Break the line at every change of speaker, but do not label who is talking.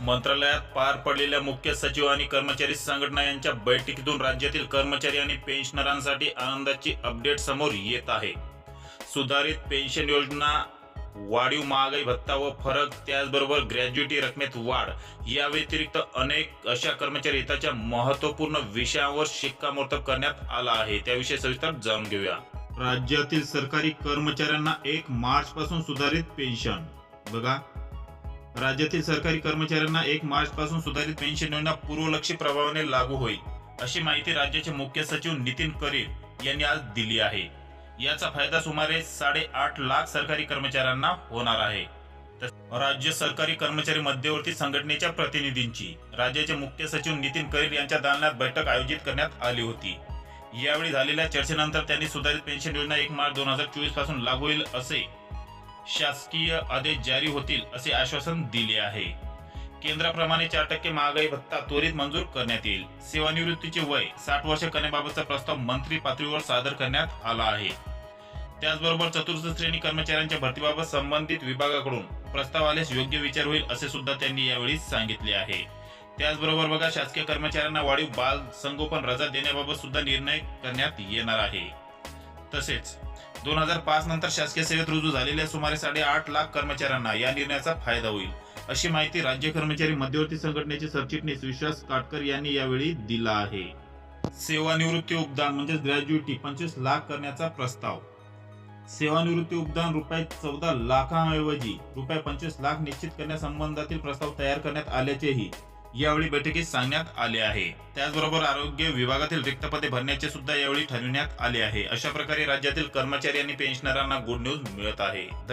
मंत्रालयात पार पडलेल्या मुख्य सचिव आणि कर्मचारी संघटना यांच्या बैठकीतून राज्यातील कर्मचारी आणि पेन्शनरांसाठी आनंदाची अपडेट समोर येत आहे. सुधारित पेन्शन योजना वाढीव महागाई भत्ता व फरक त्याचबरोबर ग्रॅज्युटी रकमेत वाढ या व्यतिरिक्त अनेक अशा कर्मचारी हिताच्या महत्त्वपूर्ण विषयावर शिक्कामोर्तब करण्यात आला आहे. त्याविषयी सविस्तर जाणून घेऊया. राज्यातील सरकारी कर्मचाऱ्यांना एक मार्च पासून सुधारित पेन्शन. बघा राज्यातील सरकारी कर्मचाऱ्यांना एक मार्च पासून सुधारित पेन्शन योजना पूर्वलक्षी प्रभावाने लागू होईल अशी माहिती राज्याचे मुख्य सचिव नितीन करीर यांनी आज दिली आहे. याचा फायदा सुमारे साडेआठ लाख सरकारी कर्मचाऱ्यांना होणार आहे. राज्य सरकारी कर्मचारी मध्यवर्ती संघटनेच्या प्रतिनिधींची राज्याचे मुख्य सचिव नितीन करीर यांच्या दालनात बैठक आयोजित करण्यात आली होती. यावेळी झालेल्या चर्चेनंतर त्यांनी सुधारित पेन्शन योजना एक मार्च दोन हजार चोवीसपासून लागू होईल असे शासकीय आदेश जारी होतील असे आश्वासन दिले आहे. केंद्राप्रमाणे चार टक्के महागाई भत्ता त्वरित मंजूर करण्यात येईल. सेवानिवृत्तीचे वय साठ वर्ष करण्याबाबतचा प्रस्ताव मंत्री पातळीवर सादर करण्यात आला आहे. त्याचबरोबर चतुर्थ श्रेणी कर्मचाऱ्यांच्या भरतीबाबत संबंधित विभागाकडून प्रस्ताव आल्यास योग्य विचार होईल असे सुद्धा त्यांनी यावेळी सांगितले आहे. त्याचबरोबर बघा शासकीय कर्मचाऱ्यांना वाढीव बाल संगोपन रजा देण्याबाबत सुद्धा निर्णय करण्यात येणार आहे. तसेच दोन हजार पाच नंतर शासकीय सेवेत रुजू झालेल्या सुमारे साडेआठ लाख कर्मचाऱ्यांना या निर्णयाचा फायदा होईल अशी माहिती राज्य कर्मचारी मध्यवर्ती संघटनेचे सरचिटणीस विश्वास काटकर यांनी यावेळी दिला आहे. सेवानिवृत्ती उपदान म्हणजेच ग्रॅज्युएटी पंचवीस लाख करण्याचा प्रस्ताव. सेवानिवृत्ती उपदान रुपये चौदा लाखांऐवजी रुपये पंचवीस लाख निश्चित करण्यासंबंधातील प्रस्ताव तयार करण्यात आल्याचेही यावेळी बैठकीत सांगण्यात आले आहे. त्याचबरोबर आरोग्य विभागातील रिक्त पदे भरण्याचे सुद्धा यावेळी ठरविण्यात आले आहे. अशा प्रकारे राज्यातील कर्मचारी आणि पेन्शनरांना गुड न्यूज मिळत आहे.